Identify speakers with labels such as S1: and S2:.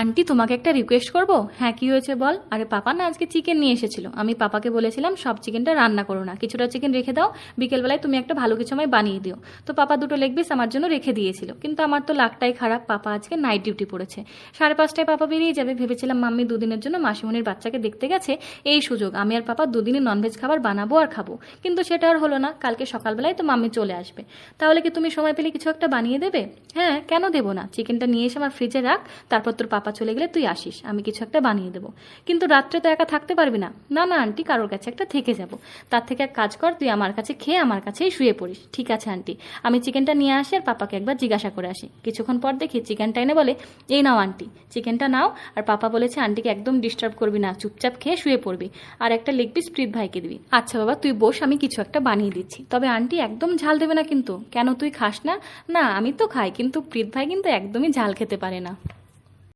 S1: Aunty, তোমাকে একটা request করব? হ্যাঁ কি হয়েছে বল? আরে পাপা না আজকে চিকেন নিয়ে এসেছিল। আমি পাপাকে বলেছিলাম, সব চিকেনটা রান্না করো না। কিছুটা চিকেন রেখে দাও, বিকেলবেলায় তুমি একটা ভালো কিছু আমায় বানিয়ে দিও। তো পাপা দুটো লেগ পিস আমার জন্য রেখে দিয়েছিল। কিন্তু আমার তো লাকটাই খারাপ, পাপা আজকে নাইট ডিউটি পড়েছে। সাড়ে পাঁচটায় পাপা বেরিয়ে যাবে, ভেবেছিলাম মাম্মি দুদিনের জন্য মাসিমণির বাচ্চাকে দেখতে গেছে, এই সুযোগ। আমি আর পাপা দুদিনে ননভেজ খাবার বানাবো আর খাব। কিন্তু সেটা আর হলো না, কালকে সকালবেলায় তো মাম্মি চলে আসবে। তাহলে কি তুমি সময় পেলে কিছু একটা বানিয়ে দেবে? হ্যাঁ কেন দেবো না? চিকেনটা নিয়ে এসে আমার ফ্রিজে রাখ, তারপর তোর পাপা চলে গেলে তুই আসিস, আমি কিছু একটা বানিয়ে দেবো। কিন্তু রাত্রে তো একা থাকতে পারবি না। না না, আন্টি, কারোর কাছে একটা থেকে যাব। তার থেকে এক কাজ কর, তুই আমার কাছে খেয়ে আমার কাছেই শুয়ে পড়িস। ঠিক আছে, আন্টি। আমি চিকেনটা নিয়ে আসি আর পাপাকে একবার জিজ্ঞাসা করে আসি। কিছুক্ষণ পর দেখি চিকেনটা এনে বলে, এই নাও, আন্টি, চিকেনটা নাও। আর পাপা বলেছে, আন্টিকে একদম ডিস্টার্ব করবি না, চুপচাপ খেয়ে শুয়ে পড়বি। আর একটা লেগ পিস প্রীত ভাইকে দিবি। আচ্ছা বাবা, তুই বস, আমি কিছু একটা বানিয়ে দিচ্ছি। তবে আন্টি, একদম ঝাল দেবে না কিন্তু। কেন তুই খাস না? না, আমি তো খাই, কিন্তু প্রীত ভাই কিন্তু একদমই ঝাল খেতে পারে না।